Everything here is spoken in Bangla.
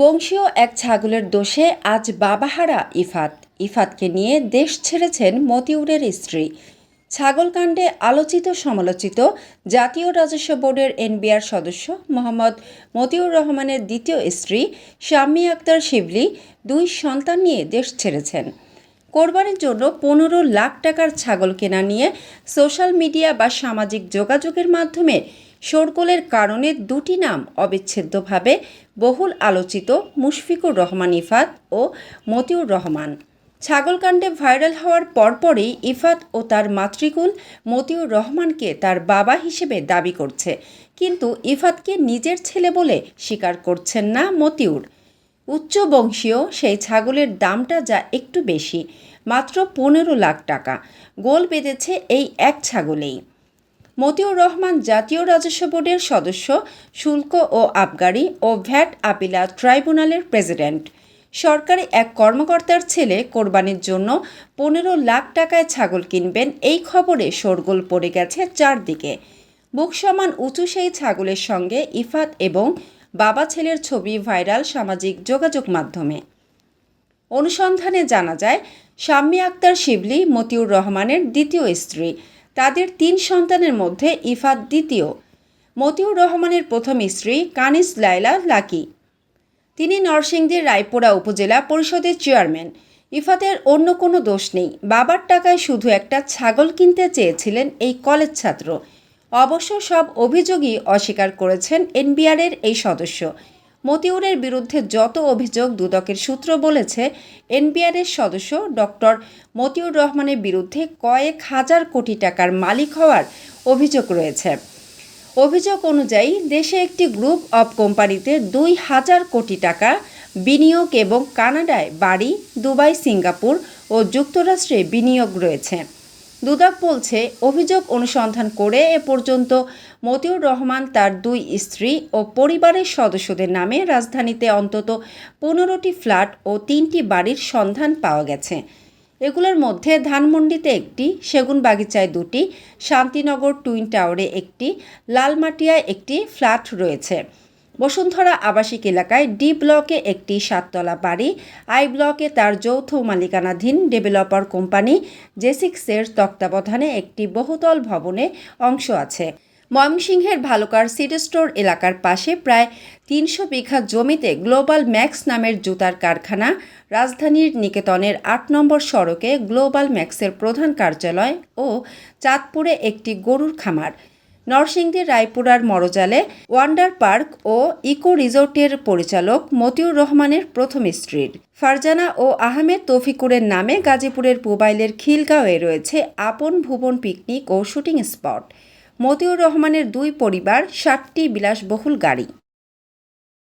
বংশীয় এক ছাগলের দোষে আজ বাবাহারা ইফাত। ইফাতকে নিয়ে দেশ ছেড়েছেন মতিউরের স্ত্রী। ছাগলকাণ্ডে আলোচিত সমালোচিত জাতীয় রাজস্ব বোর্ডের এনবিআর সদস্য মোহাম্মদ মতিউর রহমানের দ্বিতীয় স্ত্রী শাম্মী আক্তার শিবলি দুই সন্তান নিয়ে দেশ ছেড়েছেন। কোরবানির জন্য পনেরো লাখ টাকার ছাগল কেনা নিয়ে সোশ্যাল মিডিয়া বা সামাজিক যোগাযোগের মাধ্যমে শোরগোলের কারণে দুটি নাম অবিচ্ছেদ্যভাবে বহুল আলোচিত মুশফিকুর রহমান ইফাত ও মতিউর রহমান। ছাগলকাণ্ডে ভাইরাল হওয়ার পরপরই ইফাত ও তার মাতৃকুল মতিউর রহমানকে তার বাবা হিসেবে দাবি করছে। কিন্তু ইফাতকে নিজের ছেলে বলে স্বীকার করছেন না মতিউর। উচ্চ বংশীয় সেই ছাগলের দামটা যা একটু বেশি, মাত্র পনেরো লাখ টাকা। গোল বেঁধেছে এই এক ছাগলেই। মতিউর রহমান জাতীয় রাজস্ব বোর্ডের সদস্য, শুল্ক ও আবগারি ও ভ্যাট আপিলা ট্রাইব্যুনালের প্রেসিডেন্ট। সরকারি এক কর্মকর্তার ছেলে কোরবানির জন্য পনেরো লাখ টাকায় ছাগল কিনবেন এই খবরে শোরগোল পড়ে গেছে চারদিকে। বুক সমান উঁচু সেই ছাগলের সঙ্গে ইফাত এবং বাবা ছেলের ছবি ভাইরাল সামাজিক যোগাযোগ মাধ্যমে। অনুসন্ধানে জানা যায়, শাম্মী আক্তার শিবলি মতিউর রহমানের দ্বিতীয় স্ত্রী। তাদের তিন সন্তানের মধ্যে ইফাত দ্বিতীয়। মতিউর রহমানের প্রথম স্ত্রী কানিস লাইলা লাকি। তিনি নরসিংদীর রায়পুরা উপজেলা পরিষদের চেয়ারম্যান। ইফাতের অন্য কোনো দোষ নেই। বাবার টাকায় শুধু একটা ছাগল কিনতে চেয়েছিলেন এই কলেজ ছাত্র। অবশ্য সব অভিযোগই অস্বীকার করেছেন এনবিআরের এই সদস্য। মতিউরের বিরুদ্ধে যত অভিযোগ দুদকের সূত্র বলেছে, এনবিআরের সদস্য ডক্টর মতিউর রহমানের বিরুদ্ধে কয়েক হাজার কোটি টাকার মালিক হওয়ার অভিযোগ রয়েছে। অভিযোগ অনুযায়ী, দেশে একটি গ্রুপ অব কোম্পানিতে দুই হাজার কোটি টাকা বিনিয়োগ এবং কানাডায় বাড়ি, দুবাই, সিঙ্গাপুর ও যুক্তরাষ্ট্রে বিনিয়োগ রয়েছে। দুদক বলছে, অভিযোগ অনুসন্ধান করে এ পর্যন্ত মতিউর রহমান তার দুই স্ত্রী ও পরিবারের সদস্যদের নামে রাজধানীতে অন্তত পনেরোটি ফ্ল্যাট ও তিনটি বাড়ির সন্ধান পাওয়া গেছে। এগুলোর মধ্যে ধানমন্ডিতে একটি সেগুন বাগিচায় দুটি, শান্তিনগর টুইন টাওয়ারে একটি, লালমাটিয়ায় একটি ফ্ল্যাট রয়েছে। বসুন্ধরা আবাসিক এলাকায় ডি ব্লকে একটি সাততলা বাড়ি, আই ব্লকে তার যৌথ মালিকানাধীন ডেভেলপার কোম্পানি জেসিক্সের তত্ত্বাবধানে একটি বহুতল ভবনে অংশ আছে। ময়মনসিংহের ভালুকার সিটি স্টোর এলাকার পাশে প্রায় তিনশো বিঘা জমিতে গ্লোবাল ম্যাক্স নামের জুতার কারখানা, রাজধানীর নিকেতনের আট নম্বর সড়কে গ্লোবাল ম্যাক্সের প্রধান কার্যালয় ও চাঁদপুরে একটি গরুর খামার। নরসিংদীর রায়পুরার মরজালে ওয়ান্ডার পার্ক ও ইকো রিজোর্টের পরিচালক মতিউর রহমানের প্রথম স্ট্রিট ফারজানা ও আহমেদ তফিকুরের নামে গাজীপুরের পুবাইলের খিলগাঁওয়ে রয়েছে আপন ভুবন পিকনিক ও শুটিং স্পট। মতিউর রহমানের দুই পরিবার ষাটটি বিলাসবহুল গাড়ি।